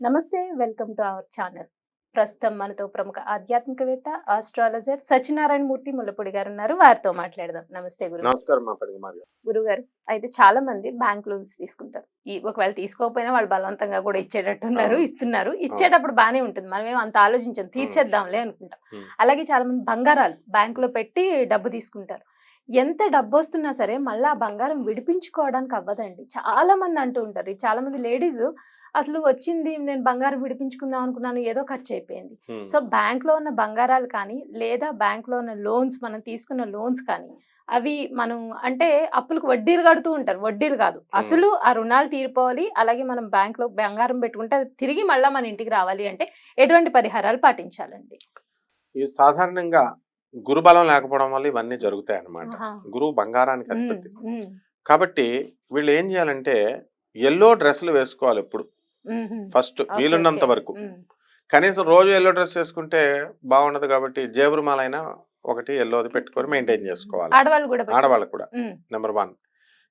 నమస్తే welcome to our channel. ప్రస్తుతం మనతో ప్రముఖ ఆధ్యాత్మికవేత్త ఆస్ట్రాలజర్ సత్యనారాయణ మూర్తి ముల్లపూడి గారు ఉన్నారు వారితో మాట్లాడదాం. నమస్తే గురు గురుగారు అయితే చాలా మంది బ్యాంక్ లోన్స్ తీసుకుంటారు. ఈ ఒకవేళ తీసుకోకపోయినా వాళ్ళు బలవంతంగా కూడా ఇచ్చేటట్టు ఉన్నారు అవును. ఇస్తున్నారు. ఇచ్చేటప్పుడు బానే ఉంటుంది. మనం ఏం అంత ఆలోచించం తీర్చేద్దాంలే అనుకుంటాం. అలాగే చాలా మంది బంగారాలు బ్యాంక్లో పెట్టి డబ్బు తీసుకుంటారు. ఎంత డబ్బు వస్తున్నా సరే మళ్ళీ ఆ బంగారం విడిపించుకోవడానికి అవ్వదండి. చాలా మంది అంటూ ఉంటారు. చాలా మంది లేడీస్ అసలు వచ్చింది నేను బంగారం విడిపించుకుందాం అనుకున్నాను ఏదో ఖర్చు అయిపోయింది. సో బ్యాంక్లో ఉన్న బంగారాలు కానీ లేదా బ్యాంక్లో ఉన్న లోన్స్ మనం తీసుకున్న లోన్స్ కానీ అవి మనం అంటే అప్పులకు వడ్డీలు కడుతూ ఉంటారు. వడ్డీలు కాదు. అసలు ఆ రుణాలు తీరిపోవాలి. అలాగే మనం బ్యాంక్లో బంగారం పెట్టుకుంటే అది తిరిగి మళ్ళీ మన ఇంటికి రావాలి అంటే ఎటువంటి పరిహారాలు పాటించాలండి? సాధారణంగా గురుబలం లేకపోవడం వల్ల ఇవన్నీ జరుగుతాయి అన్నమాట. గురువు బంగారానికి అధిపతి. కాబట్టి వీళ్ళు ఏం చేయాలంటే ఎల్లో డ్రెస్సులు వేసుకోవాలి ఎప్పుడు. ఫస్ట్ వీలున్నంత. వరకు. కనీసం రోజు ఎల్లో డ్రెస్ వేసుకుంటే బాగుండదు కాబట్టి జేబురుమాలైనా ఒకటి ఎల్లోది పెట్టుకొని మెయింటైన్ చేసుకోవాలి. ఆడవాళ్ళు కూడా నెంబర్ వన్.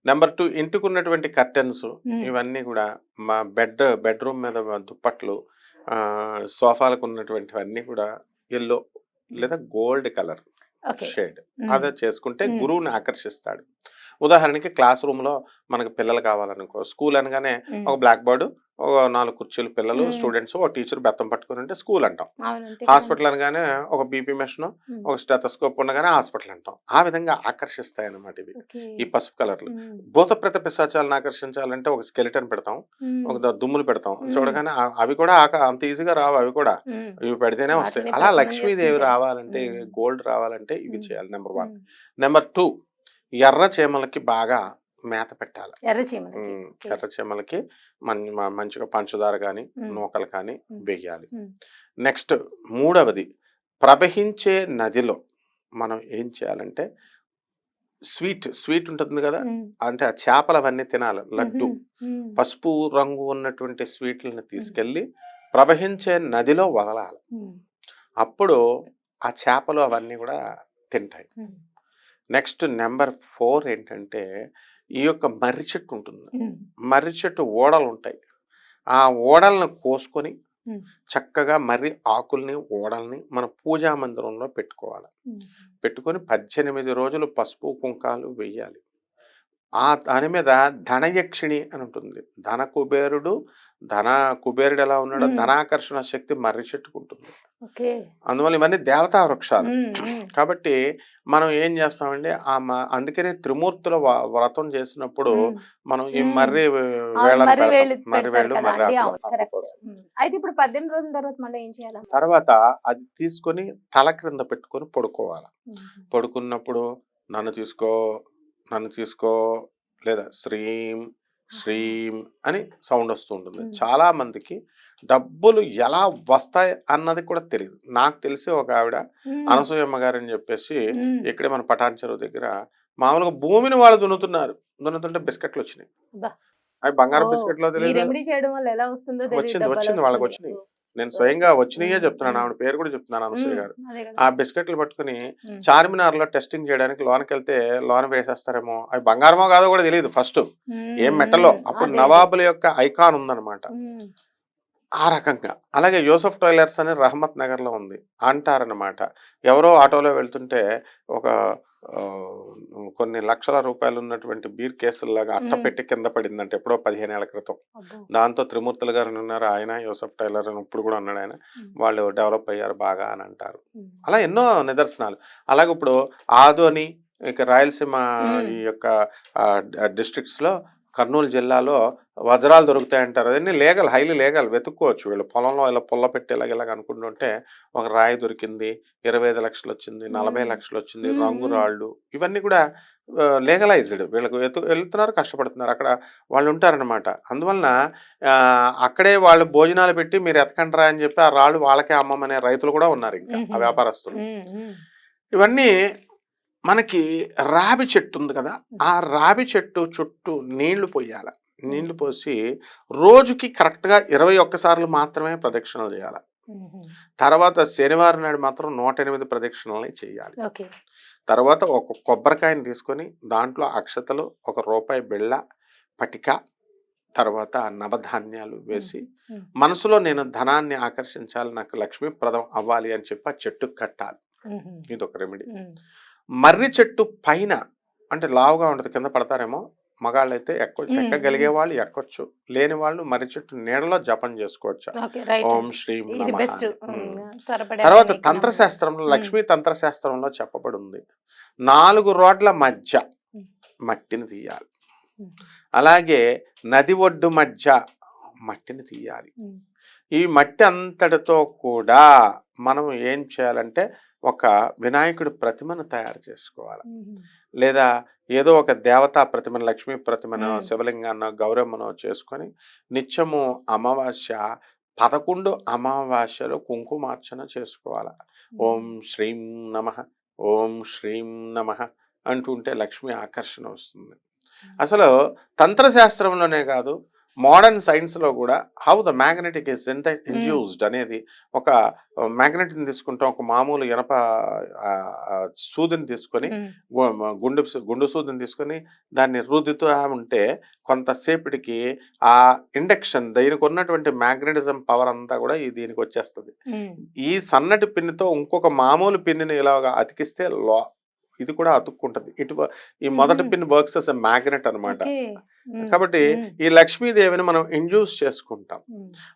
నెంబర్ టూ ఇంటికి ఉన్నటువంటి కర్టెన్స్ ఇవన్నీ కూడా మా బెడ్ బెడ్రూమ్ మీద దుప్పట్లు సోఫాలకు ఉన్నటువంటివన్నీ కూడా ఎల్లో లేదా గోల్డ్ కలర్ షేడ్ అదే చేసుకుంటే. గురువుని ఆకర్షిస్తాడు. ఉదాహరణకి క్లాస్ రూమ్లో మనకు పిల్లలు కావాలనుకో స్కూల్ అనగానే ఒక బ్లాక్ బోర్డు ఒక నాలుగు కుర్చీలు పిల్లలు. స్టూడెంట్స్ ఒక టీచర్ బెత్తం పట్టుకుని ఉంటే స్కూల్ అంటాం. హాస్పిటల్ అనగానే ఒక బీపీ మెషిన్ ఒక స్టెతస్కోప్ ఉండగానే హాస్పిటల్ అంటాం ఆ విధంగా ఆకర్షిస్తాయి అన్నమాట ఇవి. ఈ పసుపు కలర్లు భూత ప్రేత పిశాచాలను ఆకర్షించాలంటే ఒక స్కెలిటన్ పెడతాం ఒక దుమ్ములు పెడతాం. చూడగానే అవి కూడా ఆక- అంత ఈజీగా రావు అవి కూడా ఇవి పెడితేనే వస్తాయి అలా లక్ష్మీదేవి. రావాలంటే. గోల్డ్ రావాలంటే ఇవి. చేయాలి నెంబర్ వన్. నెంబర్ టూ ఎర్ర చీమలకి బాగా మేత పెట్టాలి. ఎర్ర చీమలకి. ఎర్ర చీమలకి మంచిగా పంచదార కానీ. నూకలు కానీ. వేయాలి. నెక్స్ట్ మూడవది ప్రవహించే నదిలో మనం ఏం చేయాలంటే స్వీట్ స్వీట్ ఉంటుంది కదా అంటే ఆ చేపలు అవన్నీ తినాలి లడ్డు పసుపు రంగు ఉన్నటువంటి స్వీట్లను తీసుకెళ్ళి ప్రవహించే నదిలో వదలాలి. అప్పుడు ఆ చేపలు అవన్నీ కూడా తింటాయి. నెక్స్ట్ నెంబర్ ఫోర్ ఏంటంటే ఈ యొక్క మర్రి చెట్టు ఉంటుంది. మర్రి చెట్టు ఓడలు ఉంటాయి ఆ ఓడలను కోసుకొని చక్కగా మర్రి ఆకుల్ని ఓడల్ని మన పూజా మందిరంలో పెట్టుకోవాలి. పెట్టుకొని పద్దెనిమిది రోజులు పసుపు కుంకాలు వేయాలి. ఆ దాని మీద ధనయక్షిణి అని ఉంటుంది. ధన కుబేరుడు ధన కుబేరుడు ఎలా ఉన్నాడో. ధనాకర్షణ శక్తి మర్రి చెట్టుకుంటుంది. అందువల్ల ఇవన్నీ దేవతా వృక్షాలు. కాబట్టి మనం ఏం చేస్తామంటే ఆ అందుకనే త్రిమూర్తుల వ్రతం చేసినప్పుడు. మనం ఈ. మర్రి మర్రి. వేళ్ళు మర్రి. అయితే ఇప్పుడు పద్దెనిమిది రోజుల తర్వాత మళ్ళీ ఏం చేయాలి? తర్వాత అది తీసుకొని తల క్రింద పెట్టుకొని పడుకోవాలి. పడుకున్నప్పుడు నన్ను తీసుకో నన్ను తీసుకో లేదా శ్రీం శ్రీం అని సౌండ్ వస్తూ ఉంటుంది. చాలా మందికి డబ్బులు ఎలా వస్తాయి అన్నది కూడా తెలియదు నాకు తెలిసి ఒక ఆవిడ అనసూయమ్మ గారు అని చెప్పేసి ఇక్కడే మన పటాన్ చెరువు దగ్గర మామూలుగా భూమిని వాళ్ళు దున్నుతున్నారు. దున్నుతుంటే బిస్కెట్లు వచ్చినాయి. అవి బంగారం బిస్కెట్లో తెలియదు వచ్చింది, వచ్చింది, వాళ్ళకి. వచ్చినాయి. నేను స్వయంగా వచ్చినాయే. చెప్తున్నాను. ఆవిడ పేరు కూడా చెప్తున్నాను అనసూయ గారు. ఆ బిస్కెట్లు పట్టుకుని చార్మినార్లో టెస్టింగ్ చేయడానికి లోనికి వెళ్తే లోన వేసేస్తారేమో? అవి బంగారమో కాదో కూడా తెలియదు ఫస్ట్. ఏం మెట్టలో? ఉమ్, అప్పుడు నవాబుల యొక్క ఐకాన్ ఉందన్నమాట. ఆ రకంగా. అలాగే యూసఫ్ టైలర్స్ అని రహమత్ నగర్లో ఉంది. అంటారనమాట ఎవరో ఆటోలో వెళ్తుంటే ఒక కొన్ని లక్షల రూపాయలు ఉన్నటువంటి బీర్ కేసుల్లాగా అట్ట మ్మ్. పెట్టి కింద పడిందంటే ఎప్పుడో పదిహేను ఏళ్ళ క్రితం. దాంతో త్రిమూర్తులు గారు ఉన్నారు ఆయన యూసఫ్ టైలర్ అని ఇప్పుడు కూడా ఉన్నాడు ఆయన. వాళ్ళు డెవలప్ అయ్యారు బాగా అని అంటారు. అలా ఎన్నో నిదర్శనాలు. అలాగే ఇప్పుడు ఆదోని ఇక రాయలసీమ. ఈ యొక్క డిస్ట్రిక్ట్స్లో కర్నూలు జిల్లాలో వజ్రాలు దొరుకుతాయంటారు. అదన్నీ లీగల్ హైలీ లీగల్. వెతుక్కోవచ్చు వీళ్ళు. పొలంలో ఇలా పుల్ల పెట్టి ఇలాగ అనుకుంటుంటే ఒక రాయి దొరికింది ఇరవై ఐదు లక్షలు వచ్చింది నలభై. లక్షలు వచ్చింది రంగు. రాళ్ళు. ఇవన్నీ కూడా లీగలైజ్డ్. వీళ్ళకు వెతు వెళ్తున్నారు కష్టపడుతున్నారు. అక్కడ వాళ్ళు ఉంటారనమాట అందువలన అక్కడే వాళ్ళు భోజనాలు పెట్టి మీరు ఎతకంటారా అని చెప్పి ఆ రాళ్ళు వాళ్ళకే అమ్మమనే రైతులు కూడా ఉన్నారు ఇంకా ఆ. వ్యాపారస్తులు. ఇవన్నీ మనకి రావి చెట్టు ఉంది కదా ఆ రావి చెట్టు చుట్టూ నీళ్ళు పోయాలి. నీళ్ళు పోసి రోజుకి కరెక్ట్గా ఇరవై ఒక్కసార్లు మాత్రమే ప్రదక్షిణలు చేయాలి. తర్వాత శనివారం నాడు మాత్రం నూట ఎనిమిది ప్రదక్షిణలని చేయాలి. తర్వాత ఒక కొబ్బరికాయని తీసుకొని దాంట్లో అక్షతలు ఒక రూపాయి బిళ్ళ పటిక తర్వాత నవధాన్యాలు వేసి. మనసులో నేను ధనాన్ని ఆకర్షించాలి నాకు లక్ష్మీప్రదం అవ్వాలి అని చెప్పి ఆ చెట్టు కట్టాలి. ఇది ఒక రెమెడీ. మర్రి చెట్టు పైన అంటే లావుగా ఉంటుంది కింద పడతారేమో మగాళ్ళు అయితే ఎక్క. ఎక్కగలిగే వాళ్ళు ఎక్కొచ్చు. లేని వాళ్ళు మర్రి చెట్టు నీడలో జపం చేసుకోవచ్చు? ఓం శ్రీం తర్వాత తంత్రశాస్త్రంలో. లక్ష్మీ తంత్రశాస్త్రంలో చెప్పబడి ఉంది నాలుగు రోడ్ల మధ్య. మట్టిని తీయాలి. అలాగే నది ఒడ్డు మధ్య మట్టిని తీయాలి. ఈ మట్టి అంతటితో కూడా మనం ఏం చేయాలంటే ఒక వినాయకుడి ప్రతిమను తయారు చేసుకోవాలి. లేదా ఏదో ఒక దేవతా ప్రతిమను లక్ష్మీ ప్రతిమను. శివలింగాన్నో గౌరమ్మనో చేసుకొని నిత్యము అమావాస్య పదకొండు అమావాస్యలు కుంకుమార్చన చేసుకోవాలి. ఓం శ్రీం నమ ఓం శ్రీం నమ అంటుంటే లక్ష్మి ఆకర్షణ వస్తుంది. అసలు తంత్రశాస్త్రంలోనే కాదు మోడర్న్ సైన్స్లో కూడా హౌ ద మ్యాగ్నెటిక్ ఇస్ ఎంత ఇండ్యూస్డ్ అనేది ఒక మ్యాగ్నెట్ని తీసుకుంటాం ఒక మామూలు ఇనప సూదిని తీసుకొని గుండు గుండు సూదిని తీసుకొని దాన్ని రుద్దుతూ ఉంటే కొంతసేపటికి ఆ ఇండక్షన్ దీనికి ఉన్నటువంటి మ్యాగ్నెటిజం పవర్ అంతా కూడా ఈ దీనికి వచ్చేస్తుంది. ఈ సన్నటి పిన్నితో ఇంకొక మామూలు పిన్నిని ఇలాగా అతికిస్తే లో ఇది కూడా అతుక్కుంటది ఇటు ఈ మొదటి. పిన్ వర్క్స్ అస్ మ్యాగ్నెట్ అన్నమాట ఓకే. ఉమ్. కాబట్టి. ఈ లక్ష్మీదేవిని మనం ఇండ్యూస్ చేసుకుంటాం.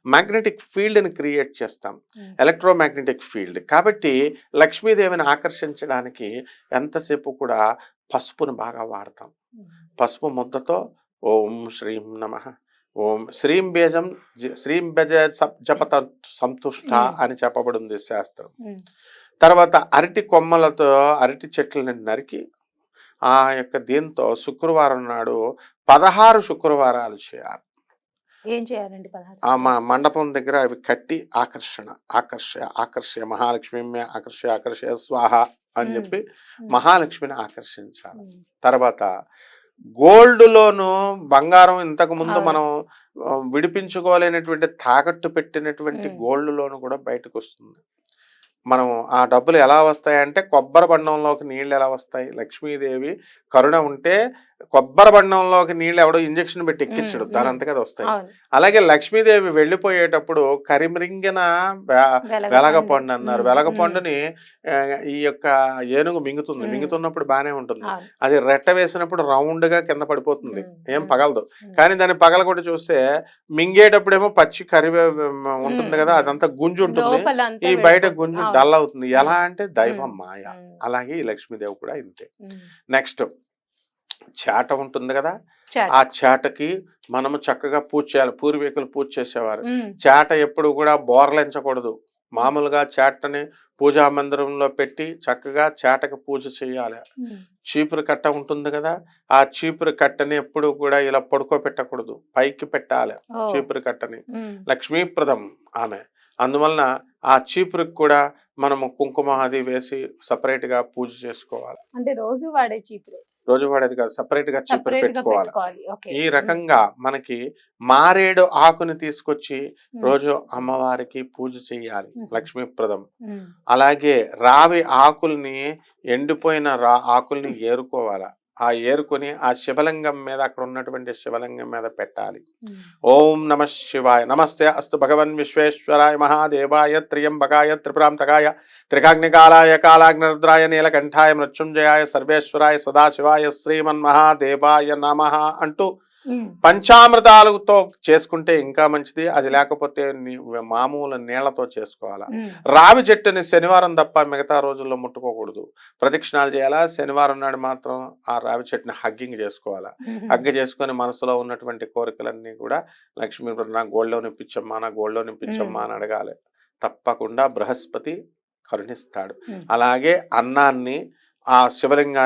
మ్యాగ్నెటిక్ ఫీల్డ్ని క్రియేట్ చేస్తాం ఉమ్. ఎలక్ట్రోమాగ్నెటిక్ ఫీల్డ్ కాబట్టి లక్ష్మీదేవిని ఆకర్షించడానికి ఎంతసేపు కూడా పసుపును బాగా వాడతాం. పసుపు ముద్దతో ఓం శ్రీం నమ ఓం శ్రీం బీజం శ్రీం బెజ జపత సంతుష్ట. అని చెప్పబడింది శాస్త్రం. తర్వాత అరటి కొమ్మలతో అరటి చెట్లని నరికి ఆ యొక్క దీంతో శుక్రవారం నాడు పదహారు శుక్రవారాలు చేయాలి ఏం చేయాలండి మా మండపం దగ్గర అవి కట్టి ఆకర్షణ ఆకర్ష ఆకర్ష మహాలక్ష్మి ఆకర్ష ఆకర్ష స్వాహ అని. చెప్పి. మహాలక్ష్మిని ఆకర్షించాలి. తర్వాత గోల్డ్ లోను బంగారం ఇంతకు ముందు. మనం విడిపించుకోలేనటువంటి తాకట్టు పెట్టినటువంటి. గోల్డ్ లోను కూడా బయటకు వస్తుంది మనం ఆ డబ్బులు ఎలా వస్తాయంటే కొబ్బరి బండంలోకి నీళ్ళు ఎలా వస్తాయి? లక్ష్మీదేవి కరుణ ఉంటే కొబ్బరి బండంలోకి నీళ్ళు ఎవడో ఇంజెక్షన్ పెట్టి ఎక్కించడు దాని. అంతగా వస్తాయి అలాగే లక్ష్మీదేవి వెళ్ళిపోయేటప్పుడు కరిమ్రింగిన వెలగపండు అన్నారు. వెలగపండుని ఈ యొక్క ఏనుగు మింగుతుంది. మింగుతున్నప్పుడు బానే ఉంటుంది. అది రెట్ట వేసినప్పుడు రౌండ్గా కింద పడిపోతుంది ఏం పగలదు. కానీ దాన్ని పగలగొట్టి చూస్తే మింగేటప్పుడేమో పచ్చి కరివే ఉంటుంది కదా. అదంతా గుంజు ఉంటుంది ఈ బయట. గుంజు. డల్ అవుతుంది ఎలా అంటే దైవం మాయ అలాగే ఈ లక్ష్మీదేవి కూడా ఇంతే. నెక్స్ట్ చాట ఉంటుంది కదా. ఆ చాటకి మనము చక్కగా పూజ చేయాలి. పూర్వీకులు పూజ చేసేవారు. చాట ఎప్పుడు కూడా బోర్లించకూడదు. మామూలుగా చాటని పూజా మందిరంలో పెట్టి చక్కగా చాటకి పూజ చేయాలి. చీపురు కట్ట ఉంటుంది కదా? ఆ చీపురు కట్టని ఎప్పుడు కూడా ఇలా పడుకోబెట్టకూడదు. పైకి పెట్టాలి చీపురు కట్టని. లక్ష్మీప్రదం ఆమె. అందువలన ఆ చీపురుకి కూడా మనము కుంకుమ అది వేసి separate గా పూజ చేసుకోవాలి. అంటే రోజు వాడే చీపురు. రోజు వాడేది కాదు సపరేట్గా పెట్టుకోవాలి. పెట్టుకోవాలి. ఈ రకంగా మనకి మారేడు ఆకుని తీసుకొచ్చి ఉమ్, రోజు అమ్మవారికి పూజ చేయాలి మ్మ్. లక్ష్మీప్రదం ఉమ్, అలాగే రావి ఆకుల్ని ఎండిపోయిన రా ఆకుల్ని ఏరుకోవాలి. ఆ ఏరుకొని ఆ శివలింగం మీద అక్కడ ఉన్నటువంటి శివలింగం మీద పెట్టాలి. ఓం నమ శివాయ. నమస్తే అస్తు భగవన్ విశ్వేశ్వరాయ మహాదేవాయ త్రియంబకాయ త్రిపురాంతకాయ త్రికాగ్నికాలాయ కాలాగ్నిరుద్రాయ నీలకంఠాయ మృత్యుంజయాయ సర్వేశ్వరాయ సదాశివాయ శ్రీమన్ మహాదేవాయ నమ అంటూ పంచామృతాలతో చేసుకుంటే ఇంకా మంచిది అది లేకపోతే మామూలు నీళ్ళతో చేసుకోవాలా? రావి చెట్టుని శనివారం తప్ప మిగతా రోజుల్లో ముట్టుకోకూడదు. ప్రదక్షిణాలు చేయాలా? శనివారం నాడు మాత్రం ఆ రావి చెట్టుని హగ్గింగ్ చేసుకోవాలా? హగ్గ చేసుకొని మనసులో ఉన్నటువంటి కోరికలన్నీ కూడా లక్ష్మీ నా గోల్డ్లో నిప్పించమ్మా నా గోల్డ్లో నిప్పించమ్మా అని అడగాలి. తప్పకుండా బృహస్పతి కరుణిస్తాడు. అలాగే అన్నాన్ని ఆ శివలింగాన్ని